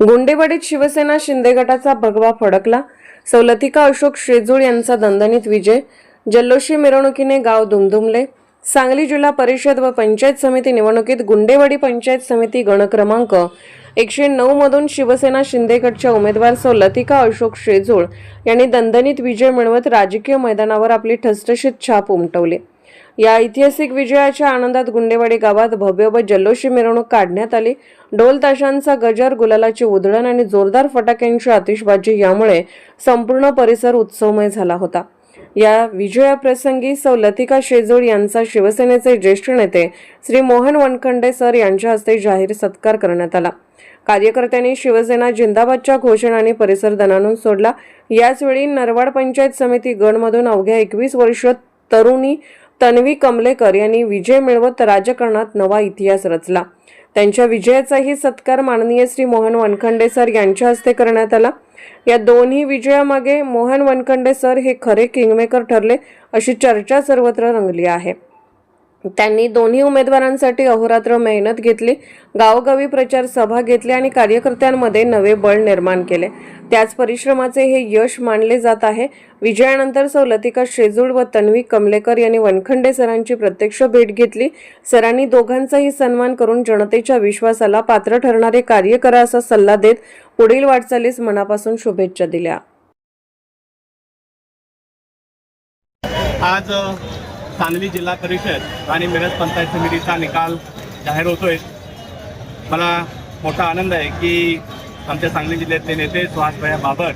गुंडेवाडीत शिवसेना शिंदे गटाचा भगवा फडकला. सवलतिका अशोक शेजूळ यांचा दणदणीत विजय. जल्लोषी मिरवणुकीने गाव दुमदुमले. सांगली जिल्हा परिषद व पंचायत समिती निवडणुकीत गुंडेवाडी पंचायत समिती गणक्रमांक एकशे नऊ मधून शिवसेना शिंदे गटच्या उमेदवार सवलतिका अशोक शेजूळ यांनी दणदणीत विजय मिळवत राजकीय मैदानावर आपली ठसठशीत छाप उमटवली. या ऐतिहासिक विजयाच्या आनंदात गुंडेवाडी गावात भव्य व जल्लोषी मिरवणूक काढण्यात आली. ढोल ताशांचा गजर गुलालाची उधळण आणि जोरदार फटाक्यांची आतिषबाजी यामुळे संपूर्ण परिसर उत्सवमय झाला होता. या विजयाप्रसंगी सौ लतिका शेजोळ यांचा शिवसेनेचे ज्येष्ठ नेते श्री मोहन वनखंडे सर यांच्या हस्ते जाहीर सत्कार करण्यात आला. कार्यकर्त्यांनी शिवसेना जिंदाबादच्या घोषणाने परिसर दणानून सोडला. याचवेळी नरवाड पंचायत समिती गणमधून अवघ्या एकवीस वर्ष तरुणी तन्वी कमलेकर यांनी विजय मिळवत राजकारणात नवा इतिहास रचला. त्यांच्या विजयाचाही सत्कार माननीय श्री मोहन वनखंडे सर यांच्या हस्ते करण्यात आला. या दोन्ही विजयामागे मोहन वनखंडे सर हे खरे किंगमेकर ठरले अशी चर्चा सर्वत्र रंगली आहे. त्यांनी दोन्ही उमेदवारांसाठी अहोरात्र मेहनत घेतली गावोगावी प्रचार सभा घेतली आणि कार्यकर्त्यांमध्ये नवे बळ निर्माण केले. त्याच परिश्रमाचे हे यश मानले जात आहे. विजयानंतर सौलतिका शेजूळ व तन्वी कमलेकर यांनी वनखंडे सरांची प्रत्यक्ष भेट घेतली. सरांनी दोघांचाही सन्मान करून जनतेच्या विश्वासाला पात्र ठरणारे कार्य करा असा सल्ला देत पुढील वाटचालीस मनापासून शुभेच्छा दिल्या. आज सांगली जिल्हा परिषद आणि मिरज पंचायत समितीचा निकाल जाहीर होतोय. मला मोठा आनंद आहे की आमच्या सांगली जिल्ह्यातले नेते सुहासभया बाबर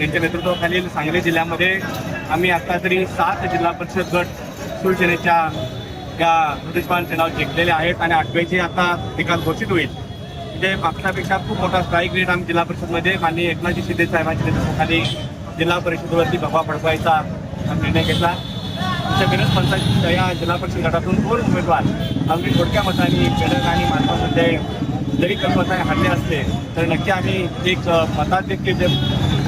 यांच्या नेतृत्वाखालील सांगली जिल्ह्यामध्ये आम्ही आता तरी सात जिल्हा परिषद गट शिवसेनेच्या या प्रतिष्ठान नाव जिंकलेले आहेत आणि आठव्याचे आता निकाल घोषित होईल. म्हणजे मागच्यापेक्षा खूप मोठा स्ट्राईक रेट आम्ही जिल्हा परिषदमध्ये माननीय एकनाथजी शिंदे साहेबांच्या नेतृत्वाखाली जिल्हा परिषदेवरती भगवा पडवायचा निर्णय घेतला. आमच्या मिरज पंचायत या जिल्हा परिषद गटातून दोन उमेदवार अगदी थोडक्या मतांनी बेडक आणि मानवामध्ये जरी कल्पना हरले असले तर नक्की आम्ही एक मताधिक्य जे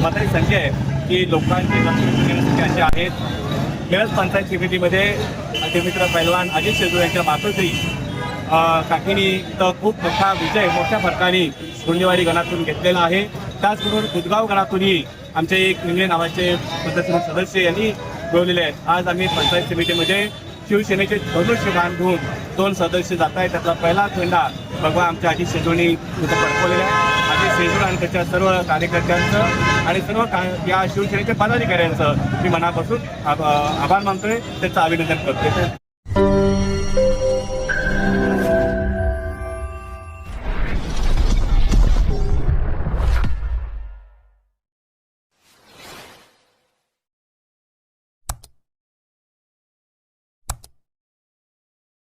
मताची संख्या आहे ती लोकांची जनसंख्या अशी आहेत मिरज पंचायत समितीमध्ये अतिमित्र मित्र पैलवान अजित शेजू यांच्या मातोश्री काकिनी तर खूप मोठा विजय मोठ्या फरकाने गुंडेवाडी गणातून घेतलेला आहे. त्याचबरोबर बुधगाव गणातूनही आमचे एक निंगळे नावाचे सदस्य सदस्य यांनी मिळवलेले आहेत. आज आम्ही पंचायत समितीमध्ये शिवसेनेचे धनुष्य घेऊन दोन सदस्य जात आहेत. त्यातला पहिला झेंडा भगवा आमच्या आजी शेजोनी इथं फडकवलेला आहे. आजी शेजूळ आणि त्याच्या सर्व कार्यकर्त्यांचं आणि सर्व का या शिवसेनेच्या पदाधिकाऱ्यांचं मी मनापासून आभार मानतोय. त्याचं अभिनंदन करतोय.